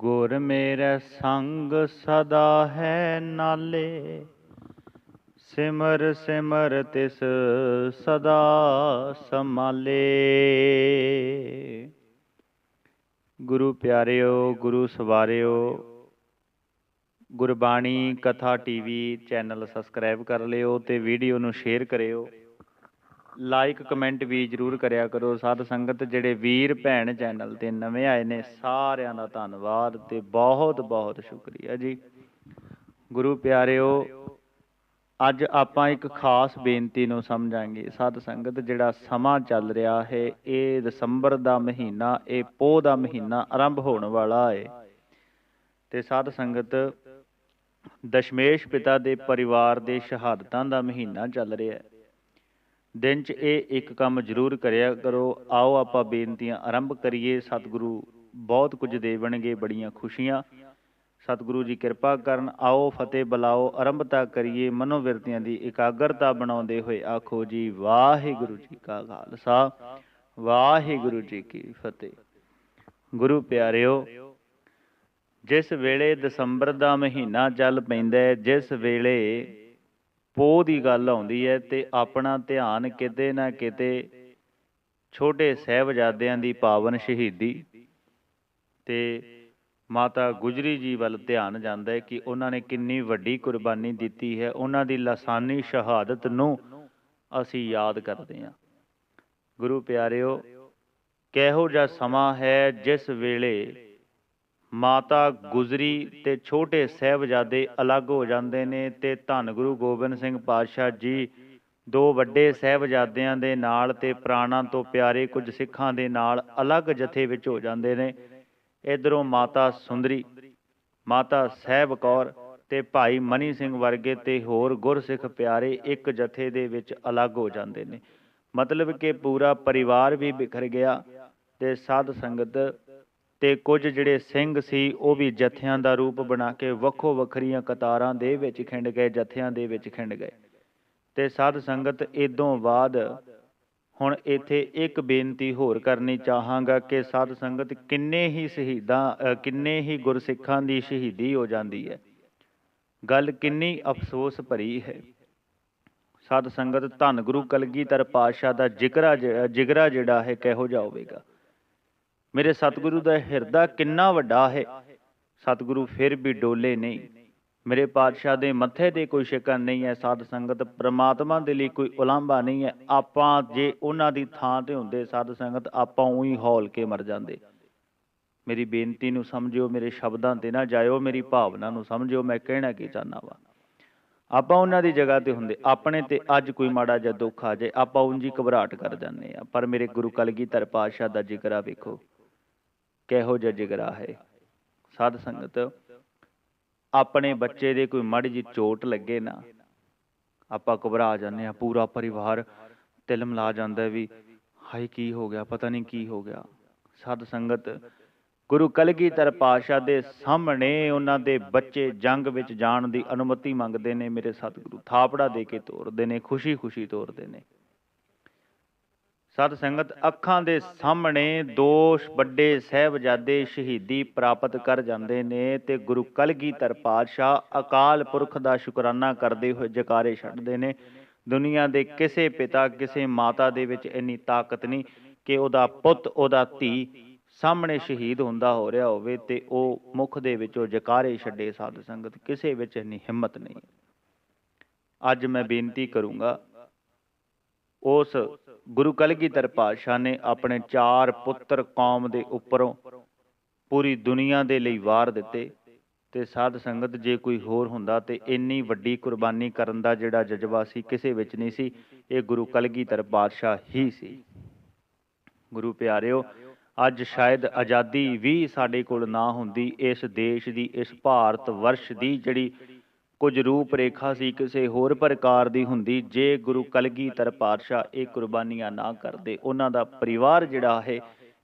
ਗੁਰ ਮੇਰੇ ਸੰਗ ਸਦਾ ਹੈ ਨਾਲੇ, ਸਿਮਰ ਸਿਮਰ ਤਿਸ ਸਦਾ ਸਮਾਲੇ ਗੁਰੂ ਪਿਆਰਿਓ, ਗੁਰੂ ਸਵਾਰਿਓ, ਗੁਰਬਾਣੀ ਕਥਾ ਟੀਵੀ ਚੈਨਲ ਸਬਸਕ੍ਰਾਈਬ ਕਰ ਲਿਓ ਤੇ ਵੀਡੀਓ ਨੂੰ ਸ਼ੇਅਰ ਕਰਿਓ। ਲਾਈਕ ਕਮੈਂਟ ਵੀ ਜਰੂਰ ਕਰਿਆ ਕਰੋ। ਸਾਧ ਸੰਗਤ ਜਿਹੜੇ ਵੀਰ ਭੈਣ ਚੈਨਲ ਤੇ ਨਵੇਂ ਆਏ ਨੇ, ਸਾਰਿਆਂ ਦਾ ਧੰਨਵਾਦ ਤੇ ਬਹੁਤ ਬਹੁਤ ਸ਼ੁਕਰੀਆ ਜੀ। ਗੁਰੂ ਪਿਆਰਿਓ, ਅੱਜ ਆਪਾਂ ਇੱਕ ਖਾਸ ਬੇਨਤੀ ਨੂੰ ਸਮਝਾਂਗੇ। ਸਾਧ ਸੰਗਤ, ਜਿਹੜਾ ਸਮਾਂ ਚੱਲ ਰਿਹਾ ਹੈ, ਇਹ ਦਸੰਬਰ ਦਾ ਮਹੀਨਾ, ਇਹ ਪੋਹ ਦਾ ਮਹੀਨਾ ਆਰੰਭ ਹੋਣ ਵਾਲਾ ਹੈ। ਤੇ ਸਾਧ ਸੰਗਤ, ਦਸ਼ਮੇਸ਼ ਪਿਤਾ ਦੇ ਪਰਿਵਾਰ ਦੇ ਸ਼ਹਾਦਤਾਂ ਦਾ ਮਹੀਨਾ ਚੱਲ ਰਿਹਾ ਹੈ। ਦਿਨ 'ਚ ਇਹ ਇੱਕ ਕੰਮ ਜ਼ਰੂਰ ਕਰਿਆ ਕਰੋ। ਆਓ ਆਪਾਂ ਬੇਨਤੀਆਂ ਆਰੰਭ ਕਰੀਏ। ਸਤਿਗੁਰੂ ਬਹੁਤ ਕੁਝ ਦੇਵਣਗੇ ਬੜੀਆਂ ਖੁਸ਼ੀਆਂ। ਸਤਿਗੁਰੂ ਜੀ ਕਿਰਪਾ ਕਰਨ, ਆਓ ਫਤਿਹ ਬੁਲਾਓ ਆਰੰਭਤਾ ਕਰੀਏ। ਮਨੋਵਿਰਤੀਆਂ ਦੀ ਇਕਾਗਰਤਾ ਬਣਾਉਂਦੇ ਹੋਏ ਆਖੋ ਜੀ, ਵਾਹਿਗੁਰੂ ਜੀ ਕਾ ਖਾਲਸਾ, ਵਾਹਿਗੁਰੂ ਜੀ ਕੀ ਫਤਿਹ। ਗੁਰੂ ਪਿਆਰਿਓ, ਜਿਸ ਵੇਲੇ ਦਸੰਬਰ ਦਾ ਮਹੀਨਾ ਚੱਲ ਪੈਂਦਾ ਹੈ, ਜਿਸ ਵੇਲੇ ਪੋ ਦੀ ਗੱਲ ਆਉਂਦੀ ਹੈ ਤੇ ਆਪਣਾ ਧਿਆਨ ਕਿਤੇ ਨਾ ਕਿਤੇ ਛੋਟੇ ਸਹਿਬਜ਼ਾਦਿਆਂ ਦੀ ਪਾਵਨ ਸ਼ਹੀਦੀ ਤੇ ਮਾਤਾ ਗੁਜਰੀ ਜੀ ਵੱਲ ਧਿਆਨ ਜਾਂਦਾ ਹੈ ਕਿ ਉਹਨਾਂ ਨੇ ਕਿੰਨੀ ਵੱਡੀ ਕੁਰਬਾਨੀ ਦਿੱਤੀ ਹੈ, ਉਹਨਾਂ ਦੀ ਲਾਸਾਨੀ ਸ਼ਹਾਦਤ ਨੂੰ ਅਸੀਂ ਯਾਦ ਕਰਦੇ ਹਾਂ। ਗੁਰੂ ਪਿਆਰਿਓ, ਕਿਹੋ ਜਿਹਾ ਸਮਾਂ ਹੈ ਜਿਸ ਵੇਲੇ ਮਾਤਾ ਗੁਜਰੀ ਤੇ ਛੋਟੇ ਸਹਿਬਜ਼ਾਦੇ ਅਲੱਗ ਹੋ ਜਾਂਦੇ ਨੇ ਤੇ ਧੰਨ ਗੁਰੂ ਗੋਬਿੰਦ ਸਿੰਘ ਪਾਤਸ਼ਾਹ ਜੀ ਦੋ ਵੱਡੇ ਸਹਿਬਜ਼ਾਦਿਆਂ ਦੇ ਨਾਲ ਤੇ ਪ੍ਰਾਣਾਂ ਤੋਂ ਪਿਆਰੇ ਕੁਝ ਸਿੱਖਾਂ ਦੇ ਨਾਲ ਅਲੱਗ ਜਥੇ ਵਿੱਚ ਹੋ ਜਾਂਦੇ ਨੇ। ਇਧਰੋਂ ਮਾਤਾ ਸੁੰਦਰੀ, ਮਾਤਾ ਸਹਿਬ ਕੌਰ ਤੇ ਭਾਈ ਮਨੀ ਸਿੰਘ ਵਰਗੇ ਤੇ ਹੋਰ ਗੁਰਸਿੱਖ ਪਿਆਰੇ ਇੱਕ ਜਥੇ ਦੇ ਵਿੱਚ ਅਲੱਗ ਹੋ ਜਾਂਦੇ ਨੇ। ਮਤਲਬ ਕਿ ਪੂਰਾ ਪਰਿਵਾਰ ਵੀ ਬਿਖਰ ਗਿਆ ਤੇ ਸਾਧ ਸੰਗਤ ਤੇ ਕੁਝ ਜਿਹੜੇ ਸਿੰਘ ਸੀ, ਉਹ ਵੀ ਜਥਿਆਂ ਦਾ ਰੂਪ ਬਣਾ ਕੇ ਵੱਖੋ ਵੱਖਰੀਆਂ ਕਤਾਰਾਂ ਦੇ ਵਿੱਚ ਖਿੰਡ ਗਏ, ਜਥਿਆਂ ਦੇ ਵਿੱਚ ਖਿੰਡ ਗਏ। ਤੇ ਸਾਧ ਸੰਗਤ ਇਦੋਂ ਬਾਅਦ ਹੁਣ ਇੱਥੇ ਇੱਕ ਬੇਨਤੀ ਹੋਰ ਕਰਨੀ ਚਾਹਾਂਗਾ ਕਿ ਸਾਧ ਸੰਗਤ ਕਿੰਨੇ ਹੀ ਸ਼ਹੀਦਾਂ ਕਿੰਨੇ ਹੀ ਗੁਰਸਿੱਖਾਂ ਦੀ ਸ਼ਹੀਦੀ ਹੋ ਜਾਂਦੀ ਹੈ। ਗੱਲ ਕਿੰਨੀ ਅਫਸੋਸ ਭਰੀ ਹੈ। ਸਾਧ ਸੰਗਤ ਧੰਨ ਗੁਰੂ ਕਲਗੀਧਰ ਪਾਤਸ਼ਾਹ ਦਾ ਜਿਗਰਾ ਜਿਗਰਾ ਜਿਹੜਾ ਹੈ, ਕਿਹੋ ਜਿਹਾ ਹੋਵੇਗਾ। ਮੇਰੇ ਸਤਿਗੁਰੂ ਦਾ ਹਿਰਦਾ ਕਿੰਨਾ ਵੱਡਾ ਹੈ। ਸਤਿਗੁਰੂ ਫਿਰ ਵੀ ਡੋਲੇ ਨਹੀਂ। ਮੇਰੇ ਪਾਤਸ਼ਾਹ ਦੇ ਮੱਥੇ ਤੇ ਕੋਈ ਸ਼ਿਕਨ ਨਹੀਂ ਹੈ। ਸਾਧ ਸੰਗਤ ਪ੍ਰਮਾਤਮਾ ਦੇ ਲਈ ਕੋਈ ਉਲਾਂਭਾ ਨਹੀਂ ਹੈ। ਆਪਾਂ ਜੇ ਉਹਨਾਂ ਦੀ ਥਾਂ ਤੇ ਹੁੰਦੇ ਸਾਧ ਸੰਗਤ, ਆਪਾਂ ਉਹੀ ਹੌਲ ਕੇ ਮਰ ਜਾਂਦੇ। ਮੇਰੀ ਬੇਨਤੀ ਨੂੰ ਸਮਝਿਓ, ਮੇਰੇ ਸ਼ਬਦਾਂ ਤੇ ਨਾ ਜਾਇਓ, ਮੇਰੀ ਭਾਵਨਾ ਨੂੰ ਸਮਝਿਓ, ਮੈਂ ਕਹਿਣਾ ਕੀ ਚਾਹਨਾ ਵਾ। ਆਪਾਂ ਉਹਨਾਂ ਦੀ ਜਗ੍ਹਾ ਤੇ ਹੁੰਦੇ। ਆਪਣੇ ਤੇ ਅੱਜ ਕੋਈ ਮਾੜਾ ਜਿਹਾ ਦੁੱਖ ਆ ਜਾਏ, ਆਪਾਂ ਉਂਝ ਹੀ ਘਬਰਾਹਟ ਕਰ ਜਾਂਦੇ ਆ ਪਰ ਮੇਰੇ ਗੁਰੂ ਕਲਗੀਧਰ ਪਾਤਸ਼ਾਹ ਦਾ ਜ਼ਿਕਰ ਆ ਵੇਖੋ। ਕਿਹੋ ਜਿਹਾ ਜਿਗਰਾ ਹੈ? ਸਾਧ ਸੰਗਤ, ਆਪਣੇ ਬੱਚੇ ਦੇ ਕੋਈ ਮੜ ਜੀ ਚੋਟ ਲੱਗੇ ਨਾ, ਆਪਾਂ ਘਬਰਾ ਜਾਂਦੇ ਆ ਪੂਰਾ ਪਰਿਵਾਰ ਤਿਲਮ ਲਾ ਜਾਂਦਾ ਵੀ, ਹਾਏ ਕੀ ਹੋ ਗਿਆ, ਪਤਾ ਨਹੀਂ ਕੀ ਹੋ ਗਿਆ। ਸਾਧ ਸੰਗਤ, ਗੁਰੂ ਕਲਗੀਧਰ ਪਾਤਸ਼ਾਹ ਦੇ ਸਾਹਮਣੇ ਉਹਨਾਂ ਦੇ ਬੱਚੇ ਜੰਗ ਵਿੱਚ ਜਾਣ ਦੀ ਅਨੁਮਤੀ ਮੰਗਦੇ ਨੇ, ਮੇਰੇ ਸਤਿਗੁਰੂ, ਥਾਪੜਾ ਦੇ ਕੇ ਤੋਰਦੇ ਨੇ, ਖੁਸ਼ੀ-ਖੁਸ਼ੀ ਤੋਰਦੇ ਨੇ। ਸਤ ਸੰਗਤ, ਅੱਖਾਂ ਦੇ ਸਾਹਮਣੇ ਦੋਸ਼ ਵੱਡੇ ਸਹਿਬਜ਼ਾਦੇ ਸ਼ਹੀਦੀ ਪ੍ਰਾਪਤ ਕਰ ਜਾਂਦੇ ਨੇ ਤੇ ਗੁਰੂ ਕਲਗੀਧਰ ਪਾਤਸ਼ਾਹ ਅਕਾਲ ਪੁਰਖ ਦਾ ਸ਼ੁਕਰਾਨਾ ਕਰਦੇ ਹੋਏ ਜਕਾਰੇ ਛੱਡਦੇ ਨੇ। ਦੁਨੀਆ ਦੇ ਕਿਸੇ ਪਿਤਾ, ਕਿਸੇ ਮਾਤਾ ਦੇ ਵਿੱਚ ਇੰਨੀ ਤਾਕਤ ਨਹੀਂ ਕਿ ਉਹਦਾ ਪੁੱਤ, ਉਹਦਾ ਧੀ ਸਾਹਮਣੇ ਸ਼ਹੀਦ ਹੁੰਦਾ ਹੋ ਰਿਹਾ ਹੋਵੇ ਤੇ ਉਹ ਮੁਖ ਦੇ ਵਿੱਚੋਂ ਜਕਾਰੇ ਛੱਡੇ। ਸਾਧ ਸੰਗਤ, ਕਿਸੇ ਵਿੱਚ ਇੰਨੀ ਹਿੰਮਤ ਨਹੀਂ। ਅੱਜ ਮੈਂ ਬੇਨਤੀ ਕਰੂੰਗਾ ਉਸ ਗੁਰੂ ਕਲਗੀਧਰ ਪਾਤਸ਼ਾਹ ਨੇ ਆਪਣੇ ਚਾਰ ਪੁੱਤਰ ਕੌਮ ਦੇ ਉੱਪਰੋਂ ਪੂਰੀ ਦੁਨੀਆ ਦੇ ਲਈ ਵਾਰ ਦਿੱਤੇ ਤੇ ਸਾਧ ਸੰਗਤ ਜੇ ਕੋਈ ਹੋਰ ਹੁੰਦਾ ਤੇ ਇੰਨੀ ਵੱਡੀ ਕੁਰਬਾਨੀ ਕਰਨ ਦਾ ਜਿਹੜਾ ਜਜ਼ਬਾ ਸੀ ਕਿਸੇ ਵਿੱਚ ਨਹੀਂ ਸੀ, ਇਹ ਗੁਰੂ ਕਲਗੀਧਰ ਪਾਤਸ਼ਾਹ ਹੀ ਸੀ। ਗੁਰੂ ਪਿਆਰਿਓ, ਅੱਜ ਸ਼ਾਇਦ ਆਜ਼ਾਦੀ ਵੀ ਸਾਡੇ ਕੋਲ ਨਾ ਹੁੰਦੀ, ਇਸ ਦੇਸ਼ ਦੀ, ਇਸ ਭਾਰਤ ਵਰਸ਼ ਦੀ ਜਿਹੜੀ ਕੁਝ ਰੂਪ ਰੇਖਾ ਸੀ, ਕਿਸੇ ਹੋਰ ਪ੍ਰਕਾਰ ਦੀ ਹੁੰਦੀ। ਜੇ ਗੁਰੂ ਕਲਗੀਧਰ ਪਾਤਸ਼ਾਹ ਇਹ ਕੁਰਬਾਨੀਆਂ ਨਾ ਕਰਦੇ, ਉਹਨਾਂ ਦਾ ਪਰਿਵਾਰ ਜਿਹੜਾ ਹੈ,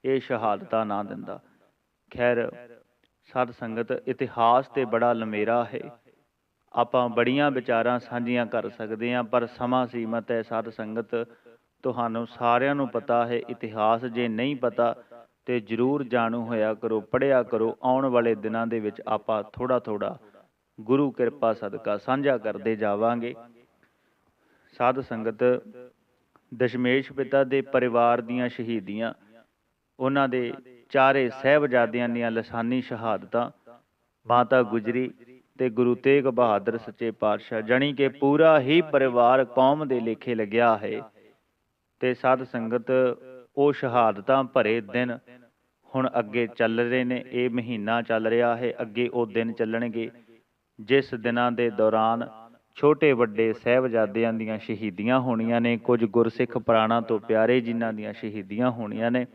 ਇਹ ਸ਼ਹਾਦਤਾਂ ਨਾ ਦਿੰਦਾ। ਖੈਰ, ਸਾਧ ਸੰਗਤ, ਇਤਿਹਾਸ ਤੇ ਬੜਾ ਲਮੇਰਾ ਹੈ। ਆਪਾਂ ਬੜੀਆਂ ਵਿਚਾਰਾਂ ਸਾਂਝੀਆਂ ਕਰ ਸਕਦੇ ਹਾਂ, ਪਰ ਸਮਾਂ ਸੀਮਤ ਹੈ ਸਾਧ ਸੰਗਤ। ਤੁਹਾਨੂੰ ਸਾਰਿਆਂ ਨੂੰ ਪਤਾ ਹੈ, ਇਤਿਹਾਸ ਜੇ ਨਹੀਂ ਪਤਾ, ਤੇ ਜਰੂਰ ਜਾਣੂ ਹੋਇਆ ਕਰੋ ਪੜਿਆ ਕਰੋ। ਆਉਣ ਵਾਲੇ ਦਿਨਾਂ ਦੇ ਵਿੱਚ ਆਪਾਂ ਥੋੜਾ ਥੋੜਾ ਗੁਰੂ ਕਿਰਪਾ ਸਦਕਾ ਸਾਂਝਾ ਕਰਦੇ ਜਾਵਾਂਗੇ। ਸਾਧ ਸੰਗਤ ਦਸ਼ਮੇਸ਼ ਪਿਤਾ ਦੇ ਪਰਿਵਾਰ ਦੀਆਂ ਸ਼ਹੀਦੀਆਂ, ਉਹਨਾਂ ਦੇ ਚਾਰੇ ਸਹਿਬਜ਼ਾਦਿਆਂ ਦੀਆਂ ਲਸਾਨੀ ਸ਼ਹਾਦਤਾਂ, ਮਾਤਾ ਗੁਜਰੀ ਤੇ ਗੁਰੂ ਤੇਗ ਬਹਾਦਰ ਸੱਚੇ ਪਾਤਸ਼ਾਹ, ਜਣੀ ਕਿ ਪੂਰਾ ਹੀ ਪਰਿਵਾਰ ਕੌਮ ਦੇ ਲੇਖੇ ਲੱਗਿਆ ਹੈ ਤੇ ਸਾਧ ਸੰਗਤ ਉਹ ਸ਼ਹਾਦਤਾਂ ਭਰੇ ਦਿਨ ਹੁਣ ਅੱਗੇ ਚੱਲ ਰਹੇ ਨੇ, ਇਹ ਮਹੀਨਾ ਚੱਲ ਰਿਹਾ ਹੈ, ਅੱਗੇ ਉਹ ਦਿਨ ਚੱਲਣਗੇ। ਜਿਸ ਦਿਨਾਂ ਦੇ ਦੌਰਾਨ ਛੋਟੇ ਵੱਡੇ ਸਹਿਬਜ਼ਾਦਿਆਂ ਦੀਆਂ ਸ਼ਹੀਦੀਆਂ ਹੋਣੀਆਂ ਨੇ, ਕੁਝ ਗੁਰਸਿੱਖ ਪ੍ਰਾਣਾ ਤੋਂ ਪਿਆਰੇ ਜਿਨ੍ਹਾਂ ਦੀਆਂ ਸ਼ਹੀਦੀਆਂ ਹੋਣੀਆਂ ਨੇ।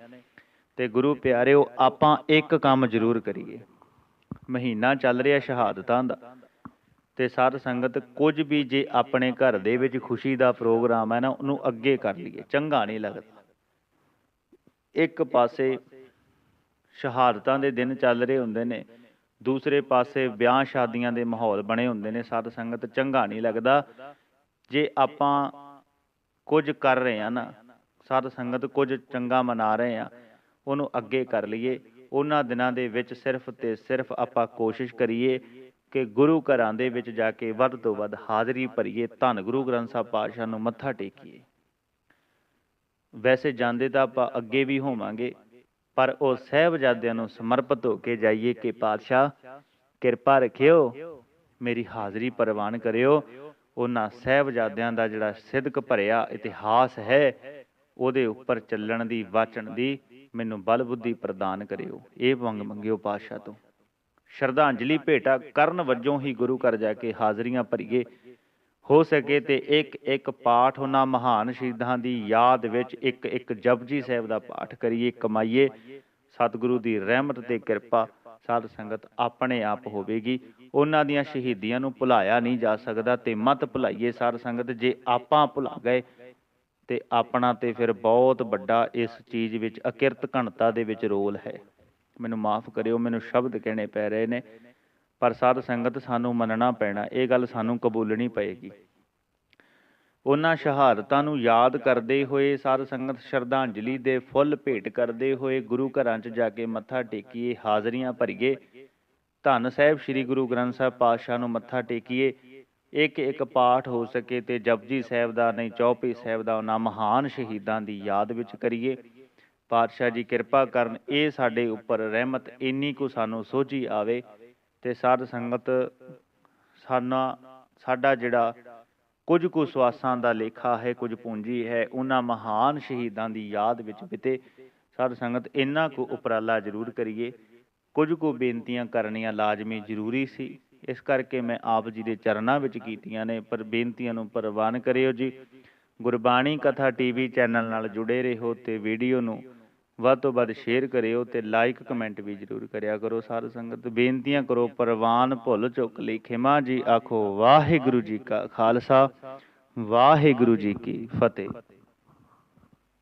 ਤੇ ਗੁਰੂ ਪਿਆਰਿਓ, ਆਪਾਂ ਇੱਕ ਕੰਮ ਜ਼ਰੂਰ ਕਰੀਏ। ਮਹੀਨਾ ਚੱਲ ਰਿਹਾ ਸ਼ਹਾਦਤਾਂ ਦਾ। ਤੇ ਸਾਧ ਸੰਗਤ, ਕੁਝ ਵੀ ਜੇ ਆਪਣੇ ਘਰ ਦੇ ਵਿੱਚ ਖੁਸ਼ੀ ਦਾ ਪ੍ਰੋਗਰਾਮ ਹੈ ਨਾ, ਉਹਨੂੰ ਅੱਗੇ ਕਰ ਲਈਏ। ਚੰਗਾ ਨਹੀਂ ਲੱਗਦਾ। ਇੱਕ ਪਾਸੇ ਸ਼ਹਾਦਤਾਂ ਦੇ ਦਿਨ ਚੱਲ ਰਹੇ ਹੁੰਦੇ ਨੇ ਦੂਸਰੇ ਪਾਸੇ ਵਿਆਹ ਸ਼ਾਦੀਆਂ ਦੇ ਮਾਹੌਲ ਬਣੇ ਹੁੰਦੇ ਨੇ, ਸਾਧ ਸੰਗਤ ਚੰਗਾ ਨਹੀਂ ਲੱਗਦਾ। ਜੇ ਆਪਾਂ ਕੁਝ ਕਰ ਰਹੇ ਆ ਨਾ, ਸਾਧ ਸੰਗਤ ਕੁਝ ਚੰਗਾ ਮਨਾ ਰਹੇ ਆ ਉਹਨੂੰ ਅੱਗੇ ਕਰ ਲਈਏ। ਉਹਨਾਂ ਦਿਨਾਂ ਦੇ ਵਿੱਚ ਸਿਰਫ ਤੇ ਸਿਰਫ ਆਪਾਂ ਕੋਸ਼ਿਸ਼ ਕਰੀਏ ਕਿ ਗੁਰੂ ਘਰਾਂ ਦੇ ਵਿੱਚ ਜਾ ਕੇ ਵੱਧ ਤੋਂ ਵੱਧ ਹਾਜ਼ਰੀ ਭਰੀਏ, ਧੰਨ ਗੁਰੂ ਗ੍ਰੰਥ ਸਾਹਿਬ ਪਾਤਸ਼ਾਹ ਨੂੰ ਮੱਥਾ ਟੇਕੀਏ। ਵੈਸੇ ਜਾਂਦੇ ਤਾਂ ਆਪਾਂ ਅੱਗੇ ਵੀ ਹੋਵਾਂਗੇ ਪਰ ਉਹ ਸਹਿਬਜ਼ਾਦਿਆਂ ਨੂੰ ਸਮਰਪਿਤ ਹੋ ਕੇ ਜਾਈਏ ਕਿ ਪਾਤਸ਼ਾਹ, ਕਿਰਪਾ ਰੱਖਿਓ, ਮੇਰੀ ਹਾਜ਼ਰੀ ਪ੍ਰਵਾਨ ਕਰਿਓ। ਉਹਨਾਂ ਸਹਿਬਜ਼ਾਦਿਆਂ ਦਾ ਜਿਹੜਾ ਸਿਦਕ ਭਰਿਆ ਇਤਿਹਾਸ ਹੈ, ਉਹਦੇ ਉੱਪਰ ਚੱਲਣ ਦੀ, ਵਾਚਣ ਦੀ ਮੈਨੂੰ ਬਲ ਬੁੱਧੀ ਪ੍ਰਦਾਨ ਕਰਿਓ। ਇਹ ਮੰਗ ਮੰਗਿਓ ਪਾਤਸ਼ਾਹ ਤੋਂ। ਸ਼ਰਧਾਂਜਲੀ ਭੇਟਾ ਕਰਨ ਵਜੋਂ ਹੀ ਗੁਰੂ ਘਰ ਜਾ ਕੇ ਹਾਜ਼ਰੀਆਂ ਭਰੀਏ। ਹੋ ਸਕੇ ਤੇ ਇੱਕ ਇੱਕ ਪਾਠ ਉਹਨਾਂ ਮਹਾਨ ਸ਼ਹੀਦਾਂ ਦੀ ਯਾਦ ਵਿੱਚ ਇੱਕ ਇੱਕ ਜਪਜੀ ਸਾਹਿਬ ਦਾ ਪਾਠ ਕਰੀਏ, ਕਮਾਈਏ। ਸਤਿਗੁਰੂ ਦੀ ਰਹਿਮਤ ਤੇ ਕਿਰਪਾ ਸਾਧ ਸੰਗਤ ਆਪਣੇ ਆਪ ਹੋਵੇਗੀ। ਉਹਨਾਂ ਦੀਆਂ ਸ਼ਹੀਦੀਆਂ ਨੂੰ ਭੁਲਾਇਆ ਨਹੀਂ ਜਾ ਸਕਦਾ ਤੇ ਮਤ ਭੁਲਾਈਏ ਸਾਧ ਸੰਗਤ, ਜੇ ਆਪਾਂ ਭੁਲਾ ਗਏ ਤੇ ਆਪਣਾ ਤੇ ਫਿਰ ਬਹੁਤ ਵੱਡਾ ਇਸ ਚੀਜ਼ ਵਿੱਚ ਅਕਿਰਤ ਘਣਤਾ ਦੇ ਵਿੱਚ ਰੋਲ ਹੈ। ਮੈਨੂੰ ਮਾਫ ਕਰਿਓ, ਮੈਨੂੰ ਸ਼ਬਦ ਕਹਿਣੇ ਪੈ ਰਹੇ ਨੇ। ਪਰ ਸਾਧ ਸੰਗਤ ਸਾਨੂੰ ਮੰਨਣਾ ਪੈਣਾ, ਇਹ ਗੱਲ ਸਾਨੂੰ ਕਬੂਲਣੀ ਪਏਗੀ। ਉਹਨਾਂ ਸ਼ਹਾਦਤਾਂ ਨੂੰ ਯਾਦ ਕਰਦੇ ਹੋਏ ਸਾਧ ਸੰਗਤ ਸ਼ਰਧਾਂਜਲੀ ਦੇ ਫੁੱਲ ਭੇਟ ਕਰਦੇ ਹੋਏ ਗੁਰੂ ਘਰਾਂ 'ਚ ਜਾ ਕੇ ਮੱਥਾ ਟੇਕੀਏ, ਹਾਜ਼ਰੀਆਂ ਭਰੀਏ। ਧੰਨ ਸਾਹਿਬ ਸ੍ਰੀ ਗੁਰੂ ਗ੍ਰੰਥ ਸਾਹਿਬ ਪਾਤਸ਼ਾਹ ਨੂੰ ਮੱਥਾ ਟੇਕੀਏ। ਇੱਕ ਇੱਕ ਪਾਠ ਹੋ ਸਕੇ ਤੇ ਜਪਜੀ ਸਾਹਿਬ ਦਾ ਨਹੀਂ, ਚੌਪੀ ਸਾਹਿਬ ਦਾ ਉਹਨਾਂ ਮਹਾਨ ਸ਼ਹੀਦਾਂ ਦੀ ਯਾਦ ਵਿੱਚ ਕਰੀਏ। ਪਾਤਸ਼ਾਹ ਜੀ ਕਿਰਪਾ ਕਰਨ, ਇਹ ਸਾਡੇ ਉੱਪਰ ਰਹਿਮਤ ਇੰਨੀ ਕੁ ਸਾਨੂੰ ਸੋਝੀ ਆਵੇ। ਤੇ ਸਾਧ ਸੰਗਤ ਸਾਨਾ, ਸਾਡਾ ਜਿਹੜਾ ਕੁਝ ਕੁ ਸਵਾਸਾਂ ਦਾ ਲੇਖਾ ਹੈ, ਕੁਝ ਪੂੰਜੀ ਹੈ, ਉਹਨਾਂ ਮਹਾਨ ਸ਼ਹੀਦਾਂ ਦੀ ਯਾਦ ਵਿੱਚ ਬਿਤੇ। ਸਾਧ ਸੰਗਤ, ਇੰਨਾ ਕੁ ਉਪਰਾਲਾ ਜ਼ਰੂਰ ਕਰੀਏ। ਕੁਝ ਕੁ ਬੇਨਤੀਆਂ ਕਰਨੀਆਂ ਲਾਜ਼ਮੀ ਜ਼ਰੂਰੀ ਸੀ। ਇਸ ਕਰਕੇ ਮੈਂ ਆਪ ਜੀ ਦੇ ਚਰਨਾਂ ਵਿੱਚ ਕੀਤੀਆਂ ਨੇ, ਪਰ ਬੇਨਤੀਆਂ ਨੂੰ ਪ੍ਰਵਾਨ ਕਰਿਓ ਜੀ। ਗੁਰਬਾਣੀ ਕਥਾ ਟੀਵੀ ਚੈਨਲ ਨਾਲ ਜੁੜੇ ਰਹੋ ਤੇ ਵੀਡੀਓ ਨੂੰ ਵੱਧ ਤੋਂ ਵੱਧ ਸ਼ੇਅਰ ਕਰਿਓ ਤੇ ਲਾਈਕ ਕਮੈਂਟ ਵੀ ਜਰੂਰ ਕਰਿਆ ਕਰੋ ਸਾਧ ਸੰਗਤ। ਬੇਨਤੀਆਂ ਕਰੋ, ਪ੍ਰਵਾਨ ਭੁੱਲ ਚੁੱਕ ਲਈ ਖਿਮਾ ਜੀ ਆਖੋ, ਵਾਹਿਗੁਰੂ ਜੀ ਕਾ ਖਾਲਸਾ, ਵਾਹਿਗੁਰੂ ਜੀ ਕੀ ਫਤਿਹ।